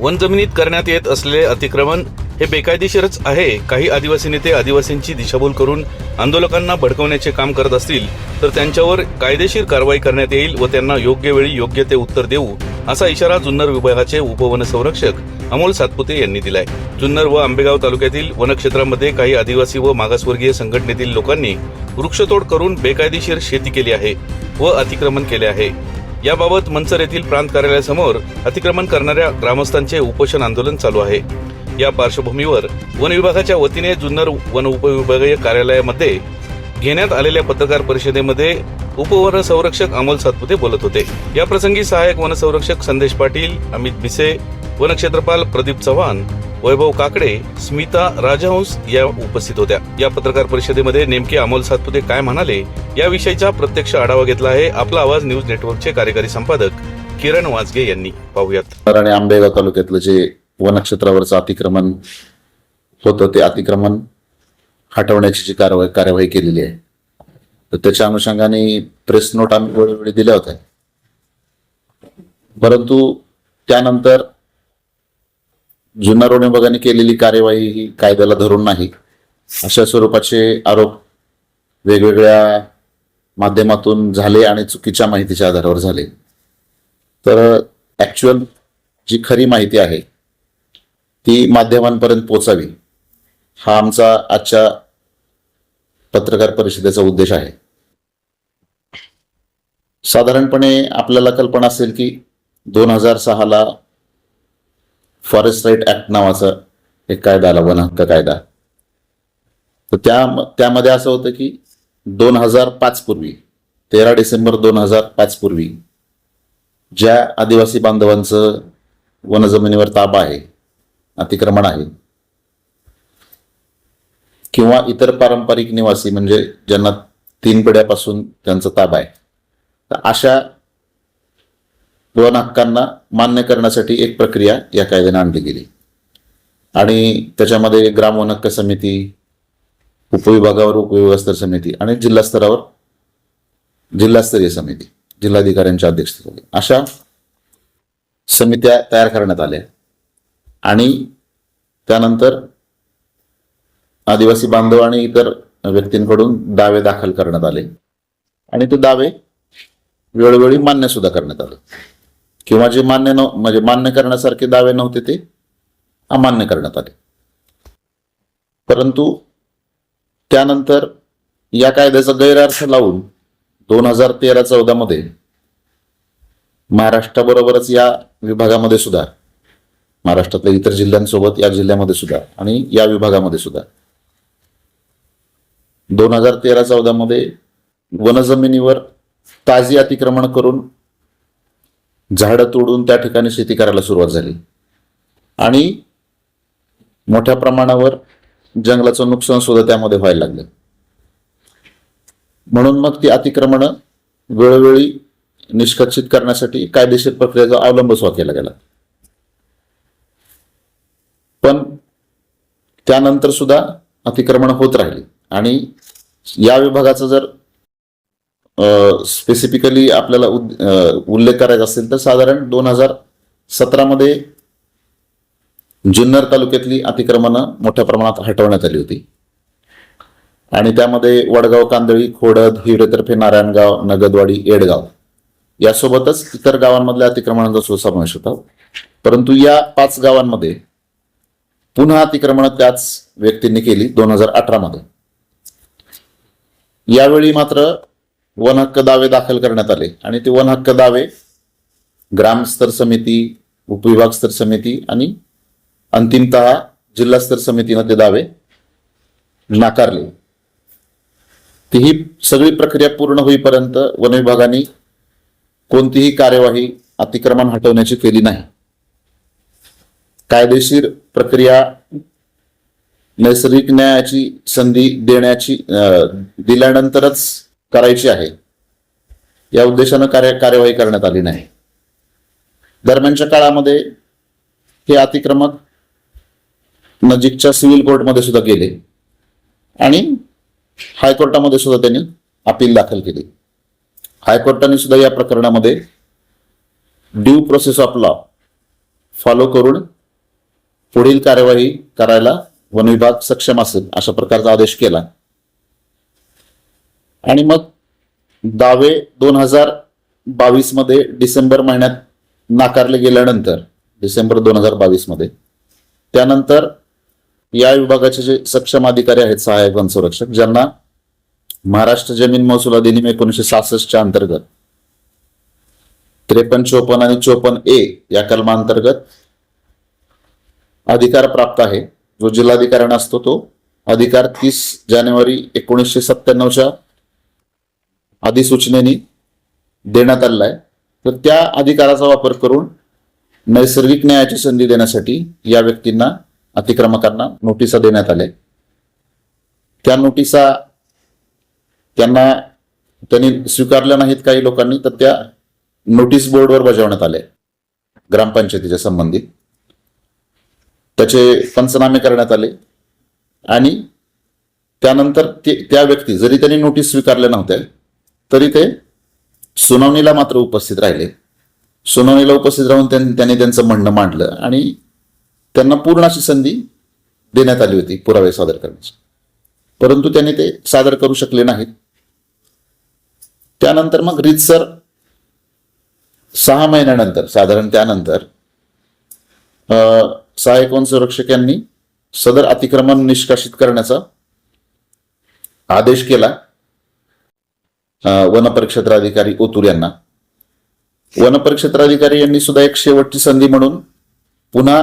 One जमिनीत करण्यात येत असलेले अतिक्रमण हे बेकायदेशीरच आहे. काही आदिवासी नेते आदिवासींची दिशाभूल करून आंदोलकांना भडकवण्याचे काम करत असतील तर त्यांच्यावर कायदेशीर कारवाई करण्यात येईल व त्यांना योग्य वेळी योग्य ते उत्तर देऊ असा इशारा जुन्नर विभागाचे उपवन संरक्षक अमोल सातपुते यांनी दिलाय. जुन्नर व आंबेगाव तालुक्यातील वनक्षेत्रामध्ये काही आदिवासी व मागासवर्गीय संघटनेतील लोकांनी वृक्षतोड करून बेकायदेशीर शेती केली आहे व अतिक्रमण केले आहे. याबाबत मंचर येथील प्रांत कार्यालयासमोर अतिक्रमण करणाऱ्या ग्रामस्थांचे उपोषण आंदोलन चालू आहे. या पार्श्वभूमीवर वन विभागाच्या वतीने जुन्नर वन उपविभागीय कार्यालयामध्ये घेण्यात आलेल्या पत्रकार परिषदेमध्ये उपवन संरक्षक अमोल सातपुते बोलत होते. या प्रसंगी सहाय्यक वनसंरक्षक संदेश पाटील अमित भिसे वनक्षेत्रपाल प्रदीप चव्हाण वैभव काकडे स्मिता राजहंस या उपस्थित होत्या. या पत्रकार परिषदेमध्ये नेमके अमोल सातपुते काय म्हणाले याविषयीचा प्रत्यक्ष आढावा घेतला आहे आपला आवाज न्यूज नेटवर्कचे कार्यकारी संपादक किरण वाजगे यांनी. पाहूयात. आणि आंबेगाव तालुक्यातलं जे वनक्षेत्रावरचं अतिक्रमण होतं ते अतिक्रमण हटवण्याची जी कारवाई कार्यवाही केलेली आहे तर त्याच्या अनुषंगाने प्रेस नोट आम्ही वेळोवेळी दिल्या होत्या. परंतु त्यानंतर जुन्नर विभागाने केलेली कार्यवाही ही कायद्याला धरून नाही. अशा स्वरूपाचे आरोप वेगवेगळ्या माध्यमातून झाले आणि चुकीच्या माहितीच्या आधारावर झाले. तर ऍक्च्युअल जी खरी माहिती आहे ती माध्यमांपर्यंत पोचावी हा आमचा आजच्या पत्रकार परिषदेचा उद्देश आहे. साधारणपणे आपल्याला कल्पना असेल की दोन हजार सहाला फॉरेस्ट राईट ऍक्ट नावाचा एक कायदा आला वन हक्क कायदा. तर त्या त्यामध्ये असं होतं की दोन हजार पाच पूर्वी तेरा डिसेंबर दोन हजार पाच पूर्वी ज्या आदिवासी बांधवांचं वनजमिनीवर ताबा आहे अतिक्रमण आहे किंवा इतर पारंपरिक निवासी म्हणजे ज्यांना तीन पिढ्यापासून त्यांचा ताबा आहे तर अशा दोन हक्कांना मान्य करण्यासाठी एक प्रक्रिया या कायद्याने आणली गेली. आणि त्याच्यामध्ये ग्राम वन हक्क समिती उपविभागावर उपविभागस्तर समिती आणि जिल्हा स्तरावर जिल्हास्तरीय समिती जिल्हाधिकाऱ्यांच्या अध्यक्षतेखाली. अशा समित्या तयार करण्यात आल्या. आणि त्यानंतर आदिवासी बांधव आणि इतर व्यक्तींकडून दावे दाखल करण्यात आले. आणि ते दावे वेळोवेळी मान्य सुद्धा करण्यात आले. किंवा जे मान्य न म्हणजे मान्य करण्यासारखे दावे नव्हते ते अमान्य करण्यात आले. परंतु त्यानंतर या कायद्याचा गैरअर्थ लावून दोन हजार तेरा चौदा मध्ये महाराष्ट्राबरोबरच या विभागामध्ये सुद्धा महाराष्ट्रातल्या इतर जिल्ह्यांसोबत या जिल्ह्यामध्ये सुद्धा आणि या विभागामध्ये सुद्धा दोन हजार तेरा चौदा मध्ये वनजमिनीवर ताजी अतिक्रमण करून झाडं तोडून त्या ठिकाणी शेती करायला सुरुवात झाली. आणि मोठ्या प्रमाणावर जंगलाचं नुकसान सुद्धा त्यामध्ये व्हायला लागलं. म्हणून मग ती अतिक्रमणं वेळोवेळी निष्कर्षित करण्यासाठी कायदेशीर प्रक्रियेचा अवलंब सुद्धा केला गेला. पण त्यानंतर सुद्धा अतिक्रमण होत राहिली. आणि या विभागाचं जर स्पेसिफिकली आपल्याला उद- उल्लेख करायचा असेल तर साधारण दोन हजार सतरामध्ये जुन्नर तालुक्यातली अतिक्रमणं मोठ्या प्रमाणात हटवण्यात आली होती. आणि त्यामध्ये वडगाव कांदळी खोडद हिवरेतर्फे नारायणगाव नगदवाडी येडगाव यासोबतच इतर गावांमधल्या अतिक्रमणांचा सुद्धा समावेश होता. परंतु या पाच गावांमध्ये पुन्हा अतिक्रमण त्याच व्यक्तींनी केली दोन हजार अठरा मध्ये यावेळी मात्र वन हक्क दावे दाखल करण्यात आले. आणि ते वन हक्क दावे ग्रामस्तर समिती उपविभाग स्तर समिती आणि अंतिमत जिल्हास्तर समितीनं ते दावे नाकारले. ती ही सगळी प्रक्रिया पूर्ण होईपर्यंत वन विभागाने कोणतीही कार्यवाही अतिक्रमण हटवण्याची केली नाही. कायदेशीर प्रक्रिया नैसर्गिक न्यायाची संधी देण्याची दिल्यानंतरच करायची आहे. या उद्देशानं कार्य कार्यवाही करण्यात आली नाही. दरम्यानच्या काळामध्ये हे अतिक्रमक नजीकच्या सिव्हिल कोर्टमध्ये सुद्धा गेले आणि हायकोर्टामध्ये सुद्धा त्यांनी अपील दाखल केली. हायकोर्टाने सुद्धा या प्रकरणामध्ये due process of law follow करून पुढील कार्यवाही करायला वन विभाग सक्षम असेल अशा प्रकारचा आदेश केला. आणि मग दावे दोन हजार बावीसमध्ये डिसेंबर महिन्यात नाकारले गेल्यानंतर डिसेंबर दोन हजार बावीसमध्ये त्यानंतर या विभागाचे जे सक्षम अधिकारी आहेत सहाय्यक वन संरक्षक ज्यांना महाराष्ट्र जमीन महसूल अधिनियम एकोणीशे सहासष्टच्या अंतर्गत त्रेपन्न चोपन्न आणि चोपन्न ए या कलमांतर्गत अधिकार प्राप्त आहे. जो जिल्हाधिकाऱ्यांना असतो तो अधिकार तीस जानेवारी एकोणीसशे सत्त्याण्णवच्या अधिसूचनेने देण्यात आलेला आहे तर त्या अधिकाराचा वापर करून नैसर्गिक न्यायाची संधी देण्यासाठी या व्यक्तींना अतिक्रमकांना नोटिसा देण्यात आल्या. त्या नोटिसा त्यांना त्यांनी स्वीकारल्या नाहीत काही लोकांनी तर त्या नोटीस बोर्डवर बजावण्यात आल्या. ग्रामपंचायतीच्या संबंधित. त्याचे पंचनामे करण्यात आले. आणि त्यानंतर ते त्या व्यक्ती जरी त्यांनी नोटीस स्वीकारल्या नव्हत्या तरी ते सुनावणीला मात्र उपस्थित राहिले. सुनावणीला उपस्थित राहून त्यांनी त्यांचं म्हणणं मांडलं आणि त्यांना पूर्ण अशी संधी देण्यात आली होती पुरावे सादर करण्याची. परंतु त्यांनी ते सादर करू शकले नाहीत. त्यानंतर मग रितसर सहा महिन्यानंतर साधारण त्यानंतर अ, सहाय्यक वन संरक्षक यांनी सदर अतिक्रमण निष्कासित करण्याचा आदेश केला. वनपरिक्षेत्राधिकारी ओतूर यांना. वनपरिक्षेत्राधिकारी यांनी सुद्धा एक शेवटची संधी म्हणून पुन्हा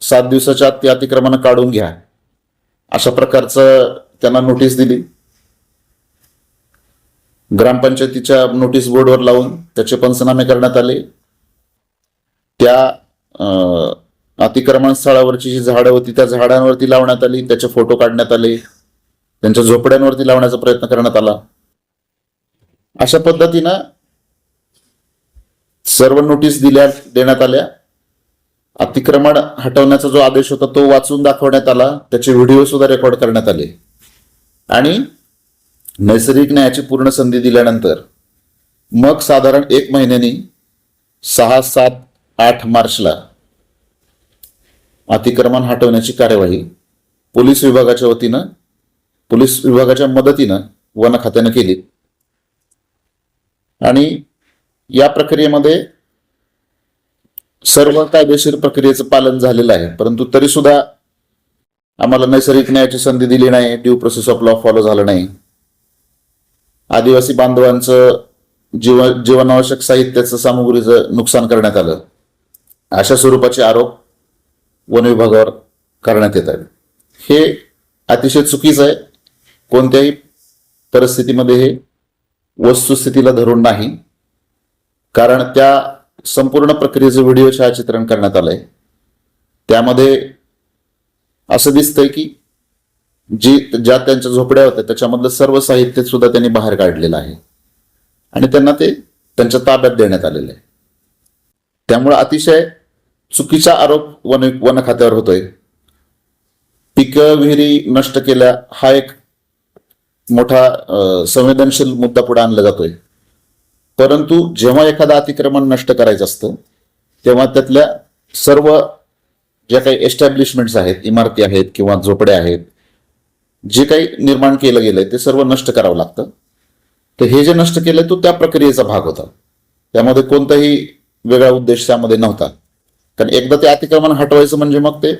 सात दिवसाच्या आत ते अतिक्रमण काढून घ्या. अशा प्रकारचं त्यांना नोटीस दिली. ग्रामपंचायतीच्या नोटीस बोर्डवर लावून त्याचे पंचनामे करण्यात आले. त्या अतिक्रमण स्थळावरची जी झाडं होती त्या झाडांवरती लावण्यात आली. त्याचे फोटो काढण्यात आले. त्यांच्या झोपड्यांवरती लावण्याचा प्रयत्न करण्यात आला. अशा पद्धतीनं सर्व नोटीस दिल्या देण्यात आल्या. अतिक्रमण हटवण्याचा जो आदेश होता तो वाचून दाखवण्यात आला. त्याचे व्हिडिओ सुद्धा रेकॉर्ड करण्यात आले. आणि नैसर्गिक न्यायाची पूर्ण संधी दिल्यानंतर मग साधारण एक महिन्यानी सहा सात आठ मार्चला अतिक्रमण हटवण्याची कार्यवाही पोलीस विभागाच्या वतीनं पोलीस विभागाच्या मदतीनं वन खात्यानं केली. आणि या प्रक्रियेमध्ये सर्व कायदेशीर प्रक्रियेचं पालन झालेलं आहे. परंतु तरी सुद्धा आम्हाला नैसर्गिक न्यायाची संधी दिली नाही due process of law follow झालं नाही. आदिवासी बांधवांचं जीव जीवनावश्यक साहित्याचं सामुग्रीचं नुकसान करण्यात आलं. अशा स्वरूपाचे आरोप वन विभागावर करण्यात येत आहेत. हे अतिशय चुकीचं आहे. कोणत्याही परिस्थितीमध्ये हे वस्तुस्थितीला धरून नाही. कारण त्या संपूर्ण प्रक्रियेचं व्हिडिओ छायाचित्रण करण्यात आलंय. त्यामध्ये असं दिसतंय की जी ज्या त्यांच्या झोपड्या होत्या त्याच्यामधलं सर्व साहित्य सुद्धा त्यांनी बाहेर काढलेलं आहे. आणि त्यांना ते त्यांच्या ताब्यात देण्यात आलेलं आहे त्यामुळे अतिशय चुकीचा आरोप वन वन खात्यावर होतोय. पिकं विहिरी नष्ट केल्या हा एक मोठा संवेदनशील मुद्दा पुढे आणला जातोय. परंतु जेव्हा एखादा अतिक्रमण नष्ट करायचं असतं तेव्हा त्यातल्या सर्व ज्या काही एस्टॅब्लिशमेंट्स आहेत इमारती आहेत किंवा झोपड्या आहेत जे काही निर्माण केलं गेलंय ते सर्व नष्ट करावं लागतं. तर हे जे नष्ट केलंय तो त्या प्रक्रियेचा भाग होता. त्यामध्ये कोणताही वेगळा उद्देश त्यामध्ये नव्हता. कारण एकदा ते अतिक्रमण हटवायचं म्हणजे मग ते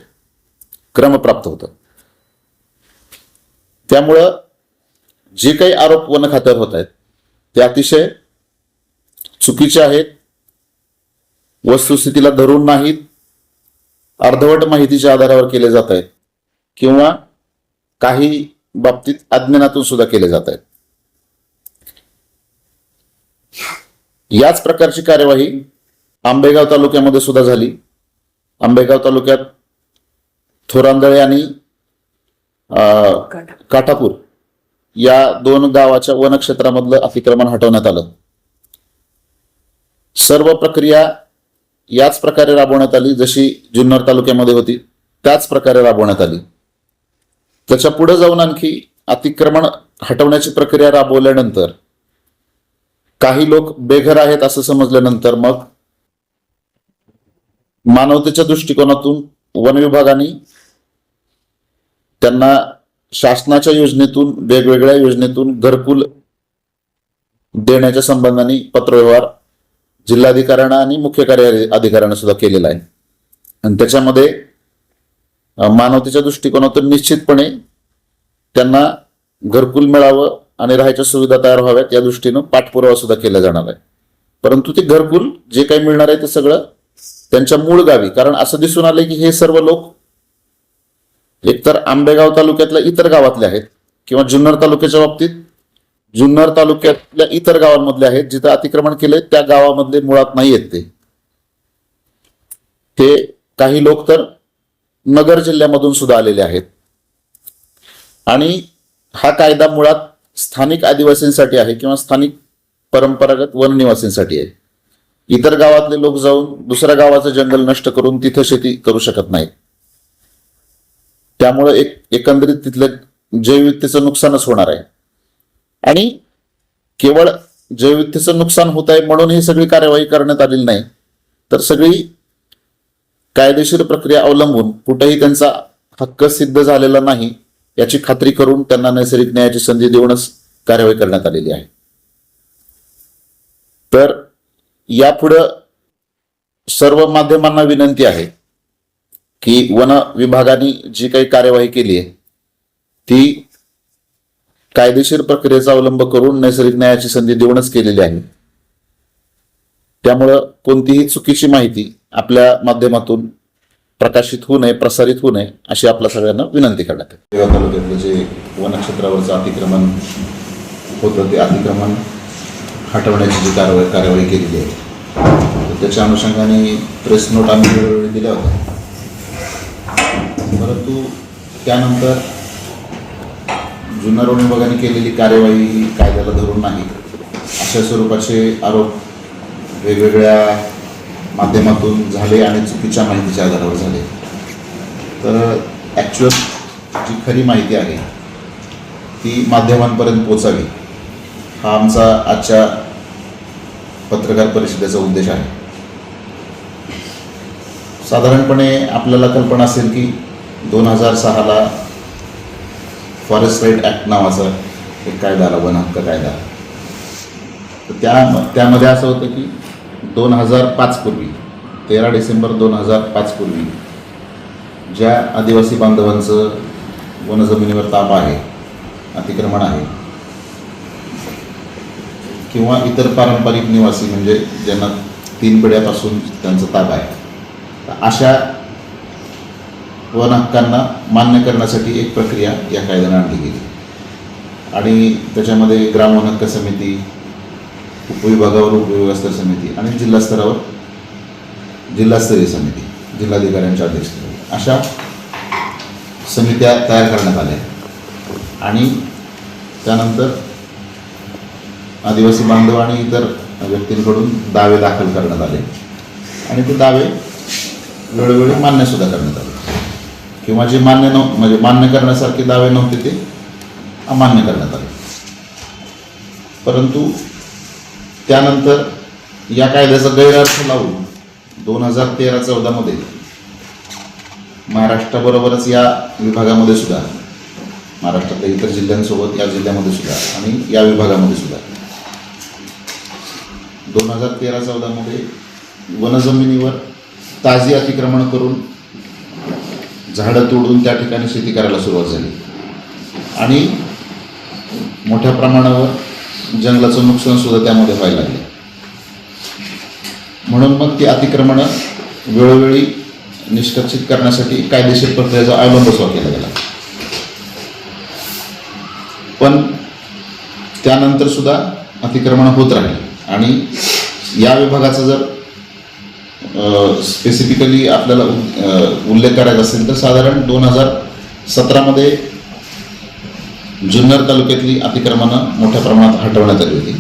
क्रमप्राप्त होतं. त्यामुळं जे काही आरोप वन खात्यावर होत आहेत ते अतिशय चुकीचे आहेत. वस्तुस्थितीला धरून नाहीत. अर्धवट माहितीच्या आधारावर केले जात आहेत. किंवा काही बाबतीत अज्ञानातून सुद्धा केले जात आहेत. याच प्रकारची कार्यवाही आंबेगाव तालुक्यामध्ये सुद्धा झाली. आंबेगाव तालुक्यात थोरांदळे आणि अं, काठापूर. या दोन गावाच्या वनक्षेत्रामधलं अतिक्रमण हटवण्यात आलं. सर्व प्रक्रिया याच प्रकारे राबवण्यात आली जशी जुन्नर तालुक्यामध्ये होती त्याच प्रकारे राबवण्यात आली. त्याच्या पुढे जाऊन आणखी अतिक्रमण हटवण्याची प्रक्रिया राबवल्यानंतर काही लोक बेघर आहेत असं समजल्यानंतर मग मानवतेच्या दृष्टिकोनातून वन विभागाने त्यांना शासनाच्या योजनेतून वेगवेगळ्या योजनेतून घरकुल देण्याच्या संबंधाने पत्रव्यवहार जिल्हाधिकाऱ्यांना आणि मुख्य कार्य अधिकाऱ्यांना सुद्धा केलेला आहे. आणि त्याच्यामध्ये मानवतेच्या दृष्टिकोनातून निश्चितपणे त्यांना घरकुल मिळावं आणि राहायच्या सुविधा तयार व्हाव्यात या दृष्टीनं पाठपुरावा सुद्धा केला जाणार आहे. परंतु ते घरकुल जे काही मिळणार आहे ते सगळं त्यांच्या मूळ गावी. कारण असं दिसून आलंय की हे सर्व लोक एकतर आंबेगाव तालुक्यातल्या इतर गावातले आहेत किंवा जुन्नर तालुक्याच्या बाबतीत. जुन्नर तालुक्यातल्या इतर गावांमधले आहेत जिथं अतिक्रमण केले त्या गावामधले मुळात नाही येत ते. ते काही लोक तर नगर जिल्ह्यामधून सुद्धा आलेले आहेत. आणि हा कायदा मुळात स्थानिक आदिवासींसाठी आहे किंवा स्थानिक परंपरागत वननिवासींसाठी आहे. इतर गावातले लोक जाऊन दुसऱ्या गावाचं जंगल नष्ट करून तिथं शेती करू शकत नाहीत. त्यामुळे एक एकंदरीत तिथलं जैवविविधतेचं नुकसानच होणार आहे. आणि केवळ जैवविविधतेचं नुकसान होत आहे म्हणून ही सगळी कार्यवाही करण्यात आलेली नाही तर सगळी कायदेशीर प्रक्रिया अवलंबून कुठेही त्यांचा हक्क सिद्ध झालेला नाही याची खात्री करून त्यांना नैसर्गिक न्यायाची संधी देऊनच कार्यवाही करण्यात आलेली आहे. तर यापुढं सर्व माध्यमांना विनंती आहे की वन विभागाने जी काही कार्यवाही केली आहे ती कायदेशीर प्रक्रियेचा अवलंब करून नैसर्गिक न्यायाची संधी देऊनच केलेली आहे. त्यामुळं कोणतीही चुकीची माहिती आपल्या माध्यमातून प्रकाशित होऊ नये प्रसारित होऊ नये अशी आपल्या सगळ्यांना विनंती करण्यात तालुक्यातलं जे वनक्षेत्रावरचं अतिक्रमण होतं ते अतिक्रमण हटवण्याची जी कारवाई कार्यवाही केलेली आहे त्याच्या अनुषंगाने प्रेस नोट आम्ही वेळोवेळी दिल्या होत्या. परंतु त्यानंतर जुन्नर रोड विभागाने केलेली कार्यवाही ही कायद्याला धरून नाही. अशा स्वरूपाचे आरोप वेगवेगळ्या माध्यमातून झाले आणि चुकीच्या माहितीच्या आधारावर झाले. तर ॲक्च्युअल जी खरी माहिती आहे ती माध्यमांपर्यंत पोचावी हा आमचा आजच्या पत्रकार परिषदेचा उद्देश आहे. साधारणपणे आपल्याला कल्पना असेल की दोन हजार सहाला फॉरेस्ट राईट ॲक्ट नावाचा एक कायदा आला वन हक्क कायदा. तर त्या त्यामध्ये असं होतं की दोन हजार पाचपूर्वी तेरा डिसेंबर दोन हजार पाच पूर्वी ज्या आदिवासी बांधवांचं वनजमिनीवर ताप आहे अतिक्रमण आहे किंवा इतर पारंपरिक निवासी म्हणजे ज्यांना तीन पिढ्यापासून त्यांचा ताप आहे अशा वन हक्कांना मान्य करण्यासाठी एक प्रक्रिया या कायद्याने आणली गेली. आणि त्याच्यामध्ये ग्राम वन हक्क समिती उपविभागावर उपविभागस्तर समिती आणि जिल्हास्तरावर जिल्हास्तरीय समिती जिल्हाधिकाऱ्यांच्या अध्यक्षतेखाली अशा समित्या तयार करण्यात आल्या आणि त्यानंतर आदिवासी बांधव आणि इतर व्यक्तींकडून दावे दाखल करण्यात आले. आणि ते दावे वेळोवेळी मान्यसुद्धा करण्यात आले. किंवा जे मान्य नव्ह म्हणजे मान्य करण्यासारखे दावे नव्हते ते अमान्य करण्यात आले. परंतु त्यानंतर या कायद्याचा गैरअर्थ लावून दोन हजार तेरा चौदामध्ये महाराष्ट्राबरोबरच या विभागामध्ये सुद्धा महाराष्ट्रातल्या इतर जिल्ह्यांसोबत या जिल्ह्यामध्ये सुद्धा आणि या विभागामध्ये सुद्धा दोन हजार तेरा चौदामध्ये वनजमिनीवर ताजी अतिक्रमण करून झाडं तोडून त्या ठिकाणी शेती करायला सुरुवात झाली. आणि मोठ्या प्रमाणावर जंगलाचं नुकसान सुद्धा त्यामध्ये व्हायला लागले. म्हणून मग ती अतिक्रमणं वेळोवेळी निष्कर्षित करण्यासाठी कायदेशीर प्रक्रियेचा अवलंब सुद्धा केला गेला. पण त्यानंतर सुद्धा अतिक्रमण होत राहिले. आणि या विभागाचा जर स्पेसिफिकली आपल्याला उल्लेख करायचा असेल तर साधारण दोन हजार सतरामध्ये जुन्नर तालुक्यातली अतिक्रमणं मोठ्या प्रमाणात हटवण्यात आली होती.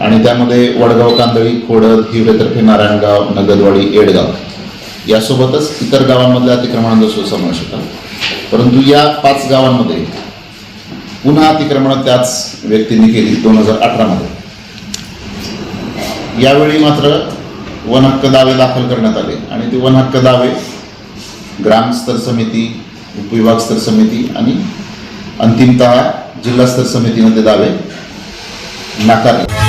आणि त्यामध्ये वडगाव कांदळी खोडद हिवरेतर्फे नारायणगाव नगदवाडी येडगाव यासोबतच इतर गावांमधल्या अतिक्रमणांचा सुद्धा समावेश होता. परंतु या पाच गावांमध्ये पुन्हा अतिक्रमणं त्याच व्यक्तींनी केली दोन हजार अठरामध्ये. यावेळी मात्र वन हक्क दावे दाखल करण्यात आले. आणि ते वन हक्क दावे ग्रामस्तर समिती उपविभाग स्तर समिती आणि अंतिमतः जिल्हास्तर समितीमध्ये ते दावे नाकारले.